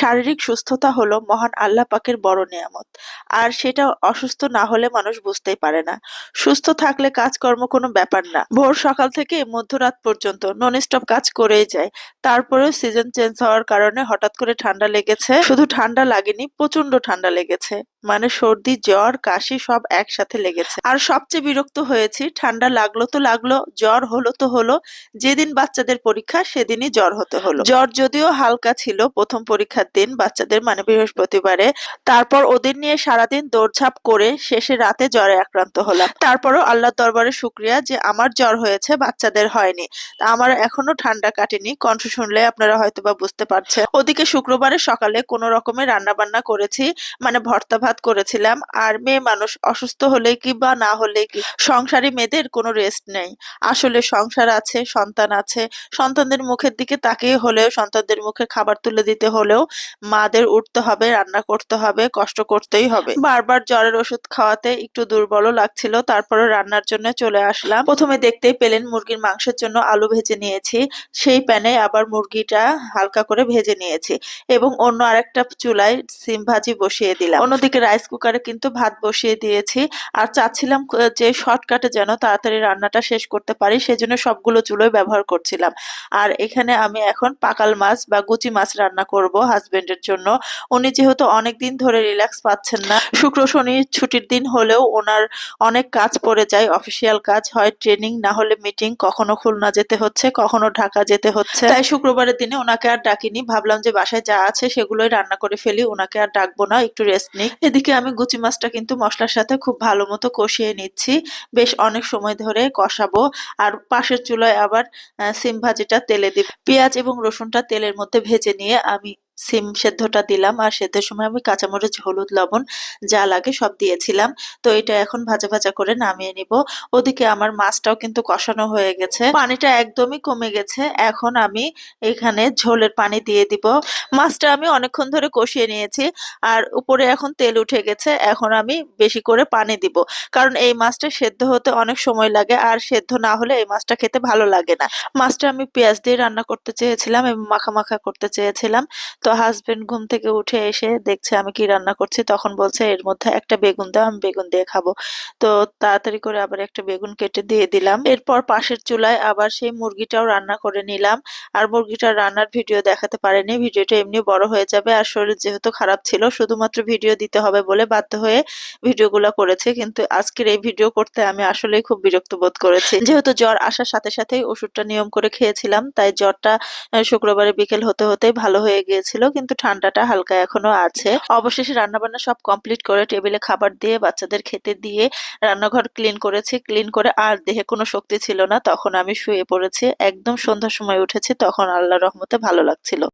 শারীরিক সুস্থতা হলো মহান আল্লাহ পাকের বড় নিয়ামত। আর সেটা অসুস্থ না হলে মানুষ বুঝতেই পারে না। সুস্থ থাকলে কাজকর্ম কোনো ব্যাপার না। ভোর সকাল থেকে মধ্যরাত পর্যন্ত নন স্টপ কাজ করেই যায়। তারপরেও সিজন চেঞ্জ হওয়ার কারণে হঠাৎ করে ঠান্ডা লেগেছে। শুধু ঠান্ডা লাগেনি প্রচণ্ড ঠান্ডা লেগেছে। মানে সর্দি, জ্বর, কাশি সব একসাথে লেগেছে। আর সবচেয়ে বিরক্ত হয়েছি, ঠান্ডা লাগল তো লাগল, জ্বর হলো তো হলো, যেদিন বাচ্চাদের পরীক্ষা সেদিনই জ্বর হতে হলো। জ্বর যদিও হালকা ছিল প্রথম পরীক্ষার দিন বাচ্চাদের মানে বৃহস্পতিবারে, তারপর ওদের নিয়ে সারাদিন দৌড়ঝাঁপ করে শেষে রাতে জ্বরে আক্রান্ত হলাম। তারপরও আল্লাহর দরবারে শুক্রিয়া যে আমার জ্বর হয়েছে, বাচ্চাদের হয়নি। আমার এখনও ঠান্ডা কাটেনি, কণ্ঠ শুনলে আপনারা হয়তো বা বুঝতে পারছেন। ওদিকে শুক্রবারে সকালে কোনো রকমের রান্না বান্না করেছি মানে ভর্তা ভাত করেছিলাম। আর মেয়ে মানুষ অসুস্থ হলে কি বা না হলে কি? সংসারী মেয়েদের কোনো রেস্ট নেই। আসলে সংসার আছে, সন্তান আছে। সন্তানদের মুখের দিকে তাকিয়ে হলেও, সন্তানদের মুখে খাবার তুলে দিতে হলেও মাদের উঠতে হবে, রান্না করতে হবে, কষ্ট করতেই হবে। বারবার জ্বরের ওষুধ খাওয়াতে একটু দুর্বলও লাগছিল। তারপরে রান্নার জন্য চলে আসলাম। প্রথমে দেখতেই পেলেন মুরগির মাংসের জন্য আলু ভেজে নিয়েছি। সেই প্যানে আবার মুরগিটা হালকা করে ভেজে নিয়েছি এবং অন্য আরেকটা চুলায় সিম ভাজি বসিয়ে দিলাম। অন্যদিকে রাইস কুকারে কিন্তু ভাত বসিয়ে দিয়েছি। আর চাচ্ছিলাম যে শর্টকাটে যেন তাড়াতাড়ি রান্নাটা শেষ করতে পারি, সেজন্য সবগুলো চুলোই ব্যবহার করছিলাম। আর এখানে আমি এখন পাকাল মাছ বা গুচি মাছ রান্না করব হাজবেন্ডের জন্য। উনি যেহেতু অনেক দিন ধরে রিল্যাক্স পাচ্ছেন না, শুক্র শনি ছুটির দিন হলেও ওনার অনেক কাজ পড়ে যায় অফিসিয়াল কাজ হয় ট্রেনিং না হলে মিটিং কখনো খুলনা যেতে হচ্ছে, কখনো ঢাকা যেতে হচ্ছে। তাই শুক্রবারের দিনে ওনাকে আর ডাকিনি, ভাবলাম যে বাসায় যা আছে সেগুলোই রান্না করে ফেলি, ওনাকে আর ডাকবো না, একটু রেস্ট নিই এদিকে আমি গুচি মাছটা কিন্তু মশলার সাথে খুব ভালো মতো কষিয়ে নিচ্ছি। বেশ অনেক সময় ধরে কষাবো। আর পাশের চুলায় আবার সিম ভাজিটা তেলে দিব। পেঁয়াজ এবং রসুনটা তেলের মধ্যে ভেজে নিয়ে আমি সিম সেদ্ধটা দিলাম আর সেদ্ধের সময় আমি কাঁচামরিচ, হলুদ, লবণ যা লাগে সব দিয়েছিলাম। তো এটা এখন ভাজা ভাজা করে নামিয়ে নিব। ওদিকে আমার মাছটাও কিন্তু কষানো হয়ে গেছে। পানিটা একদমই কমে গেছে। এখন আমি এখানে ঝোলের পানি দিয়ে দিব। মাছটা আমি অনেকক্ষণ ধরে কষিয়ে নিয়েছি আর উপরে এখন তেল উঠে গেছে। এখন আমি বেশি করে পানি দিব। কারণ এই মাছটা সেদ্ধ হতে অনেক সময় লাগে আর সেদ্ধ না হলে এই মাছটা খেতে ভালো লাগে না। মাছটা আমি পেঁয়াজ দিয়ে রান্না করতে চেয়েছিলাম এবং মাখা মাখা করতে চেয়েছিলাম। তো হাজবেন্ড ঘুম থেকে উঠে এসে দেখছে আমি কি রান্না করছি, তখন বলছে, এর মধ্যে একটা বেগুন দাও, আমি বেগুন দিয়ে খাব। তো তাড়াতাড়ি করে আবার একটা বেগুন কেটে দিয়ে দিলাম। এরপর পাশের চুলায় আবার সেই মুরগিটাও রান্না করে নিলাম। আর মুরগিটার রান্নার ভিডিও দেখাতে পারেনি, ভিডিওটা এমনি বড় হয়ে যাবে। আর শরীর যেহেতু খারাপ ছিল, শুধুমাত্র ভিডিও দিতে হবে বলে বাধ্য হয়ে ভিডিওগুলো করেছে। কিন্তু আজকের এই ভিডিও করতে আমি আসলেই খুব বিরক্ত বোধ করেছি। যেহেতু জ্বর আসার সাথে সাথেই ওষুধটা নিয়ম করে খেয়েছিলাম, তাই জ্বরটা শুক্রবারে বিকেল হতে হতেই ভালো হয়ে গিয়েছিল কিন্তু ঠান্ডাটা হালকা এখনও আছে। অবশেষে রান্নাবান্না সব কমপ্লিট করে টেবিলে খাবার দিয়ে বাচ্চাদের খেতে দিয়ে রান্নাঘর ক্লিন করেছি। ক্লিন করে আর দেহে কোনো শক্তি ছিল না। তখন আমি শুয়ে পড়েছি। একদম সন্ধ্যার সময় উঠেছি। তখন আল্লাহ রহমতে ভালো লাগছিল।